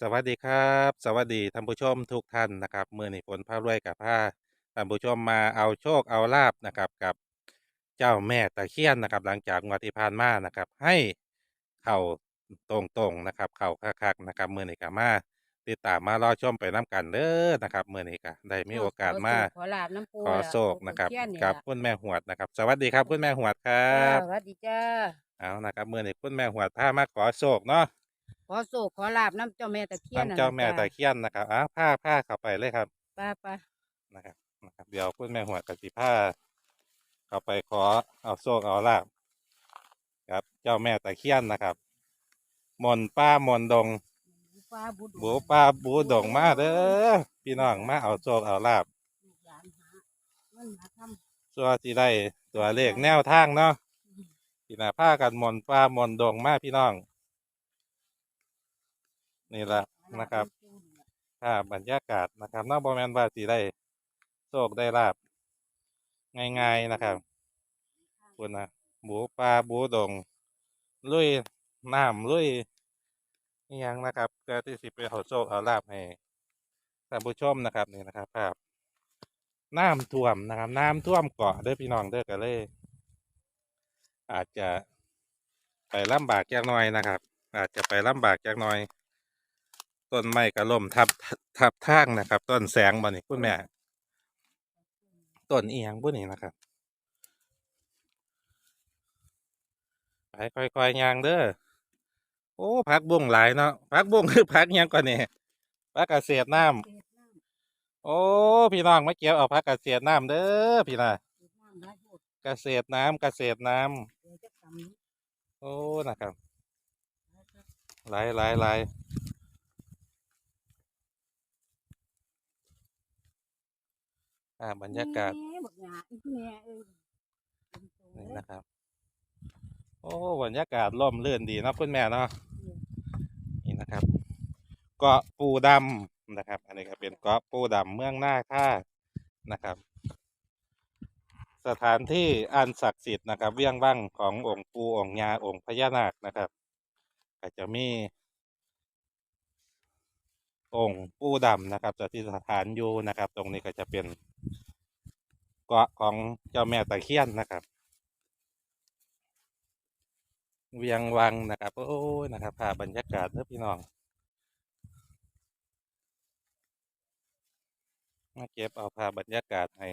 สวัสดีครับ สวัสดีท่านผู้ชมทุกท่านนะครับมือนี้ฝนพารวยกับผ้าท่านผู้ชมมาเอาโชคเอาลาบนะครับกับเจ้าแม่ตะเคียนนะครับ หลังจากงวดที่ผ่านมานะครับ ให้เข่าตรงๆนะครับ เข่าคักๆนะครับมือนี้ก็มาติดตามมารอชมไปน้ำกันเด้อนะครับมือนี้ก็ได้มีโอกาสมาขอลาบน้ำปูขอล่ะโชคนะครับปูเขียนี่กับล่ะคุณแม่หวดนะครับ สวัสดีครับคุณแม่หวดครัจ้าบสวัสดีจ้าเอานะครับมือนี้คุณแม่หวดพามาขอโชคเนาะข อโศกขอลาบน้ำเจ้าแม่ตะเคียนน้ำเจ้าแม่ตะเคียนนะครับอ้าวผ้าผ้าเข้าไปเลยครับป้าป้านะครับนะครับเดี๋ยวคุณแม่หัวกสิผ้าเข้าไปขอเอาโชคเอาลาบครับ เจ้าแม่ตะเคียนนะครับมนต์ป้ามนต์ดงป้าบุญบูป้าบูดงมาเด้อพี่น้องมาเอาโชคเอาลาบลูกหลานหาเงินหาทตัวที่ได้ตัวเลขแนวทางเนาะพี่นาผ้ากันมนต์ป้ามนต์ดงมาพี่น้อง นี่ละำนะครับลาำปูนี่ล่ะถ้าบรรยากาศนะครับนอกบอแมนว่าสิได้โชคได้ลาบง่ายๆนะครับคุณนะหมูปลาบูดงลุยน้ำลุยนี่ยังนะครับเพื่อที่สิไปเอาโชคเอาลาบให้ท่านผู้ชมนะครับนี่นะครับภาพน้ำท่วมนะครับ น้ำท่วมเกาะเด้อพี่น้องเด้อกันเลย อาจจะไปลำบากจักหน่อยนะครับ อาจจะไปลำบากจักหน่อย ต้นไม้กระล่มทับทับทางนะครับ ต้นแสงบ่นี่คุณแม่ ต้นอีหยังบุนี่นะครับไปค่อยๆย่างเด้อโอ้พักบุ้งหลายเนาะพักบุ้งคือพักหยังก่อนนี่พักเกษตรน้ำเก็บน้โอ้พี่น้องมาเกี่ยวเอาพักเกษตรน้ำเด้อพี่น่ะำเก็บน้ำได้หมดเกษตรน้ำเกษตรน้เดี๋ยวจะกำนี้ำโอ้นะครับหลายหลายหลาย อ่าบรรยากาศแม่บักหยาอีแม่เอ้ยเป็นโตนี่เลยนะครับ โอ้บรรยากาศร่มรื่นดีเนาะคุณแม่เนาะนี่นะครับ เกาะปูดำนะครับ อันนี้ก็เป็นเกาะปูดำเมืองหน้าค่านะครับ สถานที่อันศักดิ์สิทธิ์นะครับ เวียงวังขององค์ปูองค์ยาองค์พญานาคนะครับก็จะมีองค์ปูดำนะครับสถิตสถานอยู่นะครับ ตรงนี้ก็จะเป็นเกาะของเจ้าแม่ตะเคียนนะครับ เวียงวังนะครับ โอ้ยนะครับภาพบรรยากาศเด้อพี่น้อง มาเก็บเอาภาพบรรยากาศให้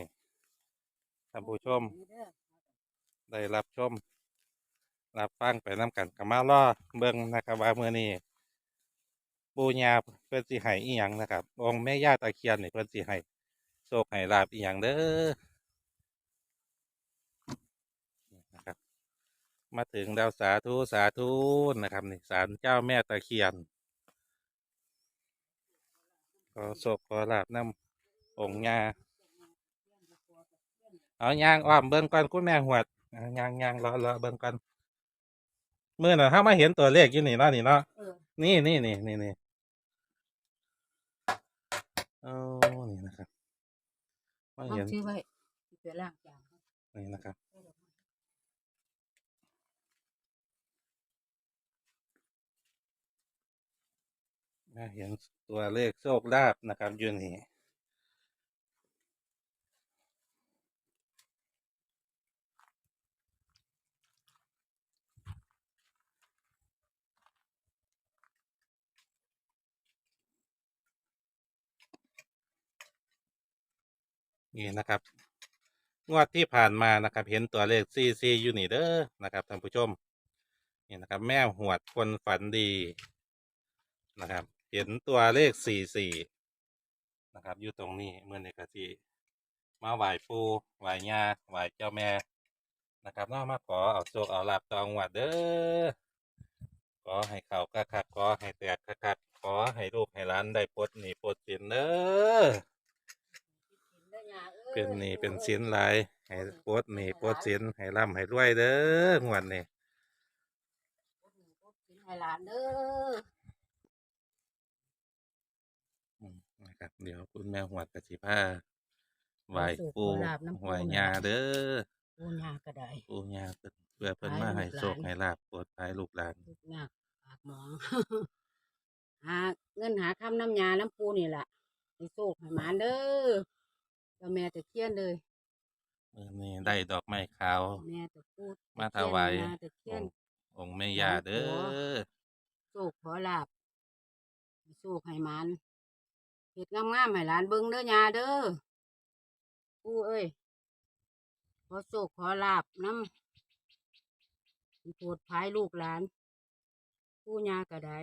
ท่านผู้ชม ได้รับชม รับฟังไปน้ำกันกับมาล่อเบิ่งนะครับว่าเมื่อนี้ปูญาเพื่อนสิให้อีหยังนะครับ องค์แม่ย่าตะเคียนนี่เพื่อนสิให้โชคให้ลาบอีหยังเด้อนะครับ มาถึงดาวสาธุสาธุนะครับนี่ศาลเจ้าแม่ตะเคียน ขอโชคขอลาบน้ำองค์ญาเอายางอ้อมเบิ่งก่อนคุณแม่หวดเอายางยางรอรอเบิ่งก่อนเมื่อน่ะถ้ามาเห็นตัวเลขอยู่นี่เนาะนี่เนาะเออนี่นี่นี่นี่นี่โอ้นี่นะครับมาเอาเห็นชื่อไว้เพื่อล้างจานนี่นะครับ มาเห็นตัวเลขโชคลาภนะครับอยู่นี่นี่นะครับ งวดที่ผ่านมานะครับ เห็นตัวเลขซีซียูนี่เด้อนะครับท่านผู้ชมนี่นะครับ แม่หวดคนฝันดีนะครับ เห็นตัวเลขสี่สี่นะครับ อยู่ตรงนี้เมื่อในกะทีมาไหว้ปูไหว้ย่าไหว้เจ้าแม่นะครับเนาะมาขอเอาโชคเอาลาบตองวัดเด้อขอให้เขาคักๆขอให้แตกคักๆขอให้ลูกให้หล้านได้ปลดหนี้ปลดสินเด้อเป็นหนี้เป็นสินหลายให้ปลดหนี้ปลดสินให้ร่ำให้รวยเด้องวดนี้ให้หลานเด้ออืมนะ ครับ เดี๋ยวคุณแม่หวดกสิผ้าไหว้ปูขอลาบน้ำปูไหว้นะยาเด้อปูญาก็ได้ปูยาเพิ่นเพื่อเพิ่นให้มาให้ลูกหลานโชคให้ลาบปลดภัยลูกหลานทุกอย่างปากหมองหาเงินหาคำน้ำยาน้ำปูนี่ล่ะให้โชคให้หมานเด้อเจ้าแม่ตะเคียนเลยมื้อนี้ได้ดอกไม้ขาวแม่ตะพูดมาถวายตะเคียนองค์แม่ย่าเด้อโชคขอลาบให้โชคให้หมาน เฮ็ดงามๆให้หลานเบิ่งเด้อยาเด้อปู่เอ้ยขอโชคขอลาบน้ำโปรดภายลูกหลานปู่ยาก็ได้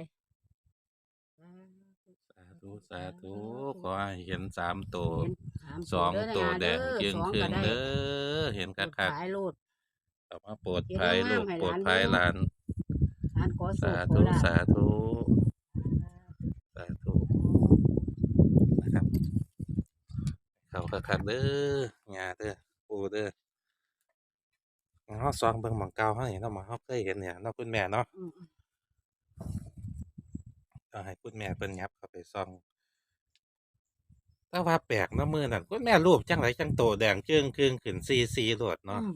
สาธุสาธุขอให้เห็นสามตัวเห็นสามสองเด้ตัวนะแดงเด้อเกียงสองคืก็นได้เด้อเห็นคักขายโลดๆเอามาโปรดเห็นภัยงามลูกให้โปรดหลานภัยเบิ่งหลานหลานขอโชสาคขอธุลาบสาธุสาธุนะครับ เขา คักๆเด้อยาเด้อปู่เด้อเฮาซองเบิ่งหม่องเก่าเฮานี่เนาะหม่องเฮาเคยเห็นเนี่ยเนาะคุณแม่เนาะอืมเอาให้คุณแม่เพิ่นยับเข้าไปส่องแต่ว่าแปลกเนาะมื้อนั้นคุณแม่รูปจังไดจังโตแดงจึ้งครึ่งขึ้นซีๆโลดเนาะ อืม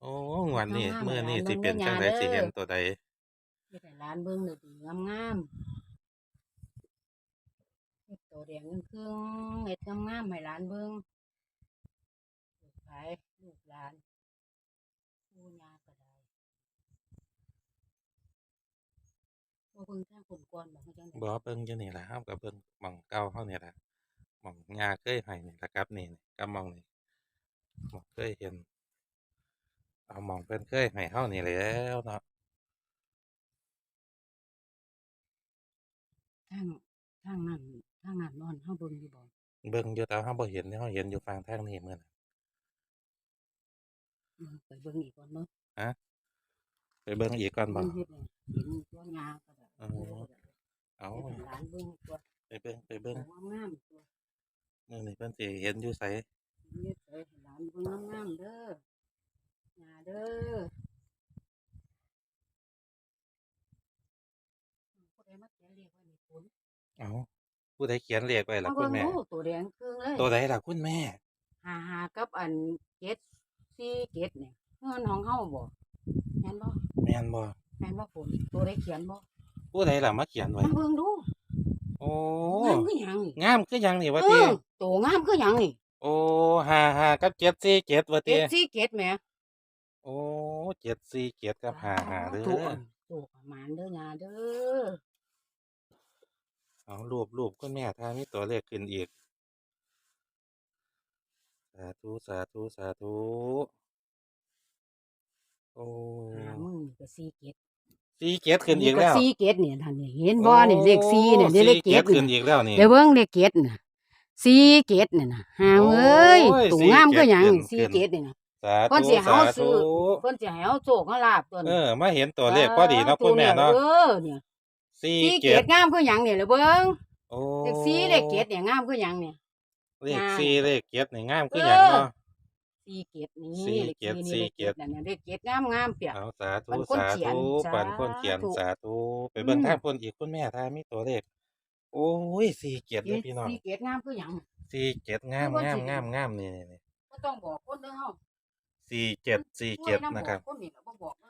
โอ้งวดนี้งามๆมื้อนี้หลานสิเป็นเบิ่งจังไดยาเด้อ สิเห็นตัวใด เฮ็ดให้หลานเบิ่งเลยดีงาม ๆเฮ็ดตัวแดงครึ่งๆเฮ็ดงามๆให้หลานเบิ่งขายลูกหลานปู่ย่าก็ได้บ่เบิ่งทางคนก่อนบ่คือจังได๋บ่เบิ่งอยู่นี่ล่ะเฮาก็เบิ่งหม่องเก่าเฮานี่ล่ะหม่องย่าเคยให้นี่ล่ะครับนี่กับหม่องนี่หม่องเคยเห็นเอาหม่องเพิ่นเคยให้เฮานี่แหล้วเนาะทางทางนั้น ทางนั้นนอนเฮาเบิ่งอยู่บ่เบิ่งอยู่แต่เฮาบ่เห็นเฮาเห็นอยู่ฝั่งทางนี้มื้อนั้นเบิ่งไปเบิ่งอีกก่อนเนาะไปเบิ่งอีกก่อนบ่เบิ่งเฮ็ดให้เห็นตัวยาก็ได้อ๋อเอาเฮ็ดให้หลานเบิ่งตัวไปเบิ่งไปเบิ่งตัวงามๆตัวมื้อนี้เพิ่นสิเห็นอยู่ไสเฮ็ดให้หลานเบิ่งงามๆเด้อยาเด้อผู้ใดมาเขียนเรียกไว้นี่ฝนเอ้า ผู้ใดเขียนเลขไว้ล่ะเอาคุเบิ่ณงแม่ดูตัวแดงครึ่งเลยตัวใดล่ะคุณแม่ หาหากับอันเจ็ดสี่เจ็ดเนี่ยเงินของเฮาบ่แม่นบ่แม่นบ่แม่นบ่ฝนตัวได้เขียนบ่ผู้ใดล่ะมาเขียนไว้ มาเบิ่งดูโอ้งามคือหยังนี่งามคือหยังนี่ว่าเอติอตัวงามคือหยังนี่โอ้55กับ747ว่าติเจ็ดสี่เจ็ดแหมโอ้747กับ55เด้ตัวอตัวประมาณเด้อยาเด้อ เอารูปรูปคุณแม่ถ้ามีตัวเลขขึ้นอีก สาธุสาธุสาธุโอ้หามึงนี่ก็สี่เจ็ดสี่เจ็ดขึ้นอีกแล้วสี่เจ็ดเนี่ยท่านเนี่ยเห็นบ่นี่เลขสี่เนี่ยเดี๋ยวเลขเจ็ดสี่ขึ้นน่ะอีกแล้วนี่เดี๋ยวเบิ่งเลขเจ็ดน่ะสี่เจ็ดน่ะนะหางเอ้ยโอ้ยตัวงามคือหยังสี่เจ็ดสี่เจ็ดนี่นะสาเพิ่นธุสิให้สาเฮาซื้ธุอเพิ่นสิให้เอาโชคเอาลาบตัวเอนี้อมาเห็นตัวเลขพอดีเนาะคุณแม่เนาะเออเนี่ย สี่สี่เจ็เจ็ดดงามคือหยังเนี่ยเลยเบิ่งโอ้เลขสี่เลขเจ็ดเนี่ยงามคือหยังเนี่ย เลขงามสี่เลขเจ็ดนี่งามคือหยังเนาะ สี่เจ็ดนี่สี่เลขเจ็ดนี่สี่เลขเจ็เจ็ดดนั่นน่ะเลขเจ็ดงามงามเปียก เอาสาธุปันคนสาเขียนธุสาปันคนเขียนธุสาธุไปเบิ่งอืม ทางคนอีกคุณแม่ถ้ามีตัวเลขโอ้ยสี่เจ็ดเลยพี่น้องสี่เจ็ดงามคือหยัง สี่เจ็ดงามคือว่างามสิ งามงามนี่นี่นี่บ่ต้องบอกคนเด้อเฮาสี่เจ็ดสี่เจ็ดนะครับคนนี่ก็บ่บอกเด้อ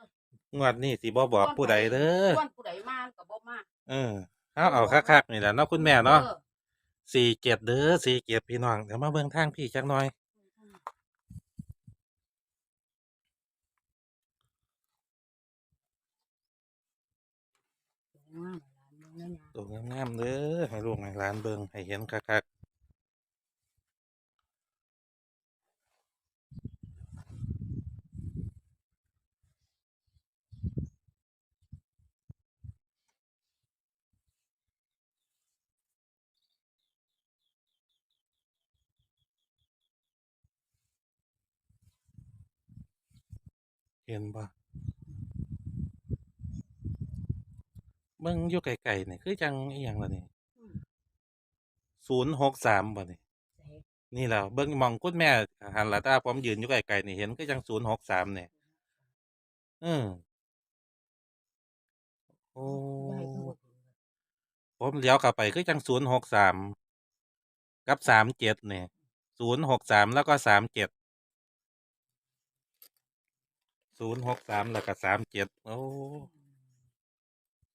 งวดนี้สิบ่บอกผู้ใดเด้อส่วนผู้ใดมาก็บ่มาเออเอาเอาคักๆนี่แหละเนาะคุณแม่เนาะออสี่เจ็ดเด้อสี่เจ็ดพี่น้องเดี๋ยวมาเบิ่งทางพี่จักหน่อย ตัวงามๆเด้อให้ลูกให้หลานเบิ่งให้เห็นคัก เห็นบ่เบิ่งอยู่ไกลๆนี่คือจังอีหยังล่ะนี่อืมศูนย์หกสามบ่นี่นี่แหละเบิ่งหมองคุณแม่หันละตาผมยืนอยู่ไกลๆนี่เห็นก็จังศูนย์หกสามเนี่ยเออโอ้ผมเลี้ยวกลับไปคือจังศูนย์หกสามกับสามเจ็ดเนี่ยศูนย์หกสามแล้วก็สามเจ็ด ศูนย์หกสามแล้วก็สามเจ็ดโอ้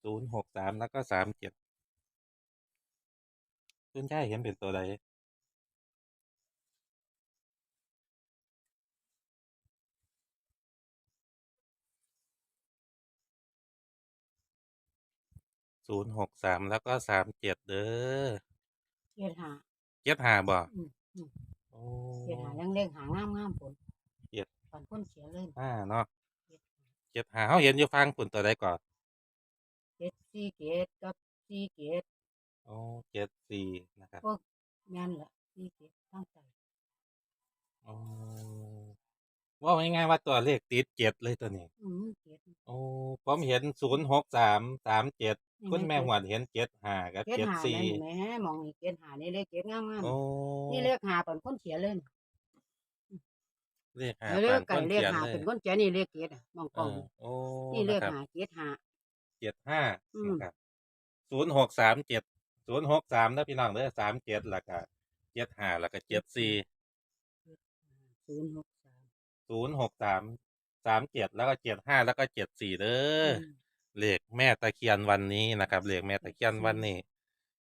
ศูนย์หกสามแล้วก็สามเจ็ดคุณยายเห็นเป็นตัวใดศูนย์หกสามแล้วก็สามเจ็ดเด้อเจ็ดหาเจ็ดห้าบ่อืมอืมโอ้เจ็ดหายังเล็กหางามงามผลเจ็ดตอนคนเสียเลยห้าเนาะ เจ็ดหาเจ็ดห้าเขาเห็นอยู่ฟังคุณตัวใดก่อนเจ็ดสี่เกตกับสี่เกตโอ้เจ็ดสี่นะครับพวกแม่นละสี่เกตตั้งใจโอ้ว่าง่ายๆว่าตัวเลขติดเจ็ดเลยตัวนี้ อืมเกตโอ้ผมเห็นศูนย์หกสามสามเจ็ดนี่คุณไงแม่หวดเห็นเจ็ดห้ากับเกตเจ็ดหาสี่นั่นแหมมองนี่เกตหานี่เลขเกตงามงามโอ้นี่เลขหาตอนคนเสียเลย เลขห้าแล้วเลขปาไก่นเลเขีขยนหาเลยเป็นคนเสียนี่เลขเกตอะมองกเอล้องอโอ้นี่เลขนะครับหาเกตหาเจ็ดห้าอืมนะครับศูนย์หกสามเจ็ดศูนย์หกสามนะพี่น้องเด้อสามเจ็ดแล้วก็เจ็ดห้าแล้วก็เจ็ดสี่ศูนย์หกสามศูนย์หกสามสามเจ็ดแล้วก็เจ็ดห้าแล้วก็เจ็ดสี่เด้ออมเลขแม่ตะเคียนวันนี้นะครับเลขแม่ตะเคียนวันนี้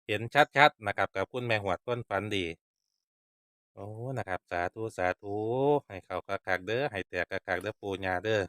เห็นชัดๆนะครับกับคุณแม่หวดก้นฝันดี โอ้นะครับ สาธุ สาธุ ให้เขากระคักๆเด้อให้แตกกระคักๆเด้อปูญาเด้อ